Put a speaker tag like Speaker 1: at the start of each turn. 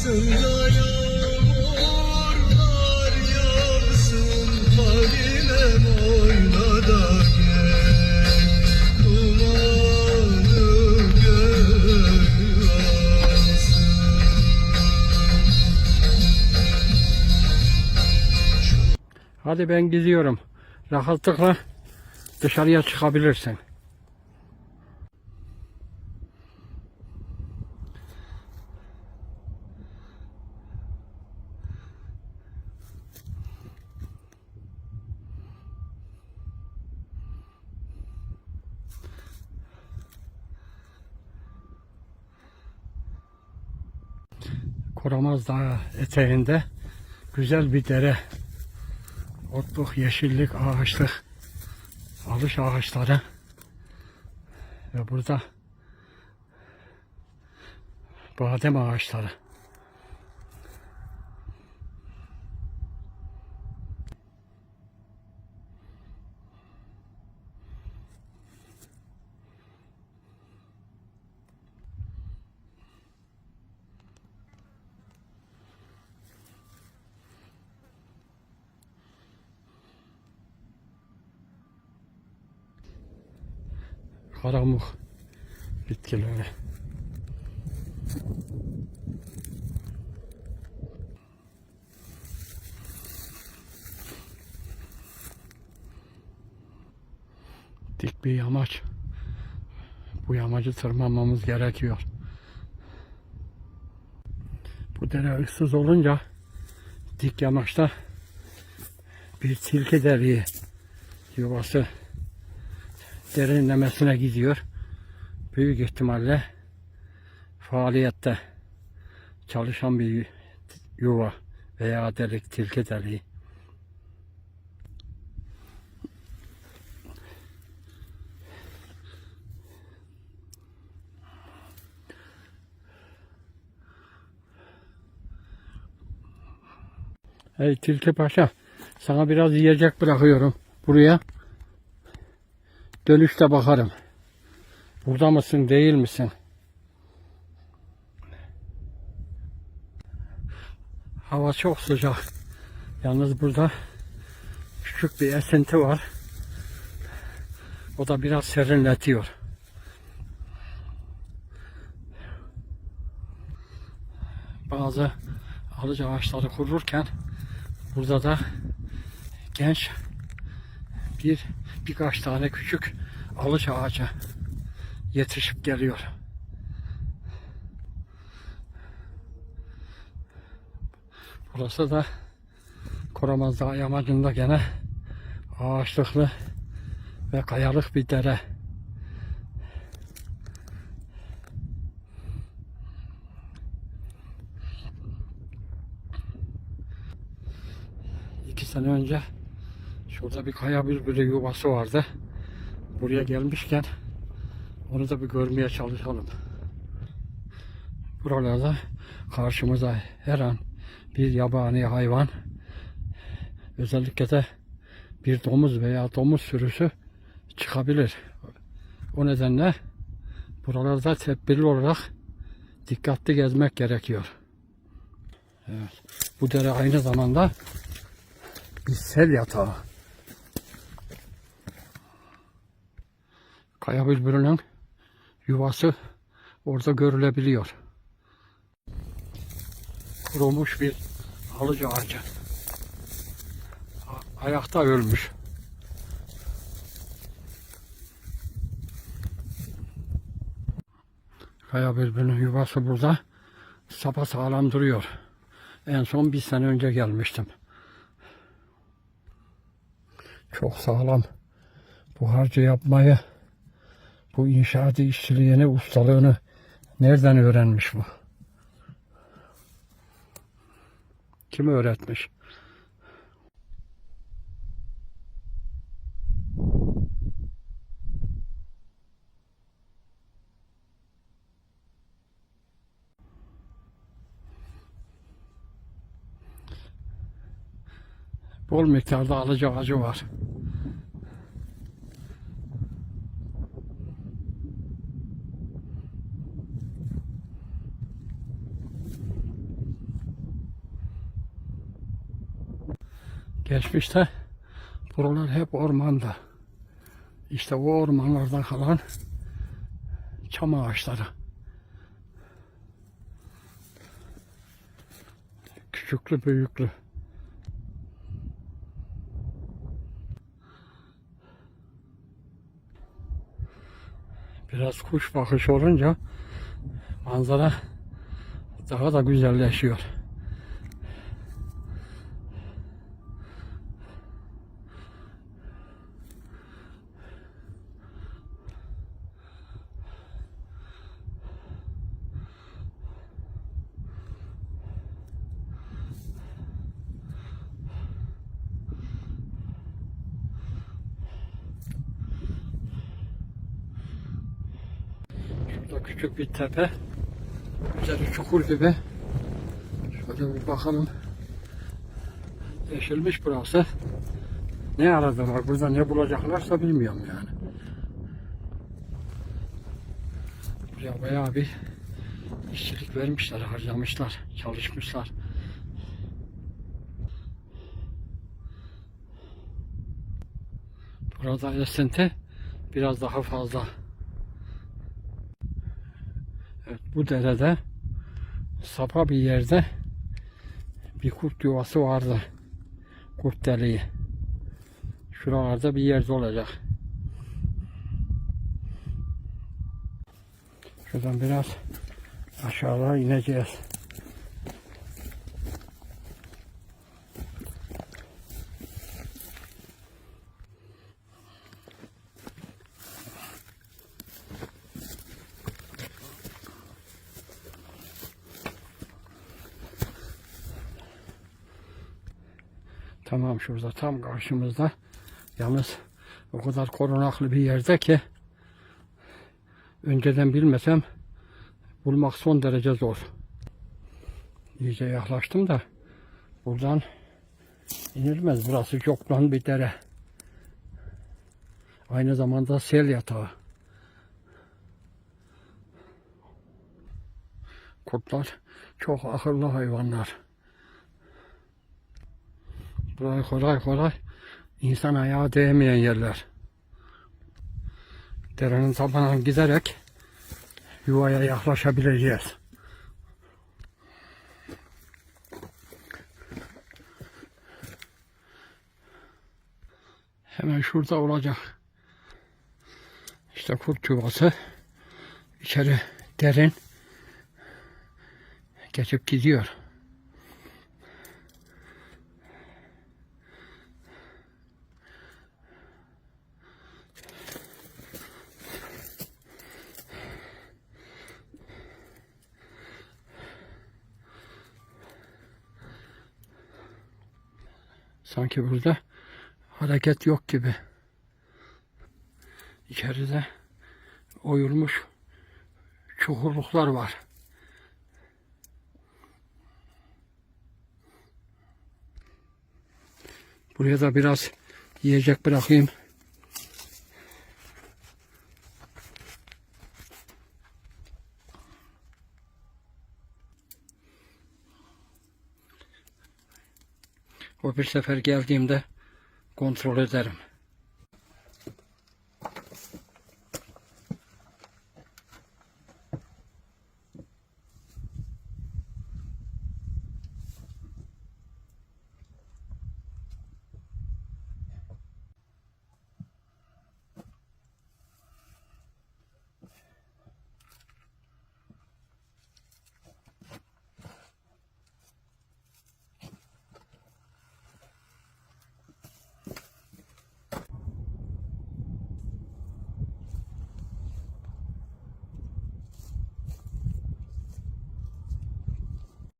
Speaker 1: Hadi ben gidiyorum. Rahatlıkla dışarıya çıkabilirsin. Koramaz Dağı eteğinde güzel bir dere otluk, yeşillik, ağaçlık, alış ağaçları ve burada badem ağaçları. Karamuk bitkileri. Dik bir yamaç. Bu yamacı tırmanmamız gerekiyor. Bu dere ıssız olunca dik yamaçta bir tilki deliği yuvası derinlemesine gidiyor. Büyük ihtimalle faaliyette çalışan bir yuva veya delik, tilki deliği. Hey Tilki Paşa, sana biraz yiyecek bırakıyorum buraya. Dönüşte bakarım. Burada mısın değil misin? Hava çok sıcak. Yalnız burada küçük bir esinti var. O da biraz serinletiyor. Bazı alıcı ağaçları kururken burada da genç bir birkaç tane küçük alıç ağacı yetişip geliyor. Burası da Koramaz Dağı yamacında gene ağaçlıklı ve kayalık bir dere. İki sene önce Şurada bir kaya bülbülü yuvası vardı. Buraya gelmişken onu da bir görmeye çalışalım. Buralarda karşımıza her an bir yabani hayvan özellikle de bir domuz veya domuz sürüsü çıkabilir. O nedenle buralarda tedbirli olarak dikkatli gezmek gerekiyor. Evet. Bu dere aynı zamanda bir sel yatağı. Kaya bülbülünün yuvası orada görülebiliyor. Kurumuş bir halıcı ağacı. Ayakta ölmüş. Kaya bülbülünün yuvası burada sapa sağlam duruyor. En son bir sene önce gelmiştim. Çok sağlam. Bu harcı yapmayı bu inşaat işçiliğini, ustalığını nereden öğrenmiş bu? Kim öğretmiş? Bol miktarda alıcı ağacı var. Geçmişte buralar hep ormanda. İşte o ormanlardan kalan çam ağaçları. Küçüklü büyüklü. Biraz kuş bakışı olunca manzara daha da güzelleşiyor. Şurada küçük bir tepe. Üzeri çukur gibi. Şöyle bir bakalım. Yeşilmiş burası. Ne aradılar? Burada ne bulacaklarsa bilmiyorum yani. Buraya bayağı bir işçilik vermişler, harcamışlar, çalışmışlar. Burada esinti biraz daha fazla. Evet, bu derede sapa bir yerde bir kurt yuvası vardı. Kurt deliği. Şuralarda bir yerde olacak. Şuradan biraz aşağıya ineceğiz. Tamam şurada tam karşımızda. Yalnız o kadar korunaklı bir yerde ki önceden bilmesem bulmak son derece zor. İyice yaklaştım da buradan inilmez. Burası yoklan bir dere. Aynı zamanda sel yatağı. Kurtlar çok akıllı hayvanlar. Buraya kolay kolay insan ayağı değmeyen yerler. Derenin tabanına giderek yuvaya yaklaşabileceğiz. Hemen şurada olacak. İşte kurt yuvası. İçeri derin geçip gidiyor. Sanki burada hareket yok gibi. İçeride oyulmuş çukurluklar var. Buraya da biraz yiyecek bırakayım. O bir sefer geldiğimde kontrol ederim.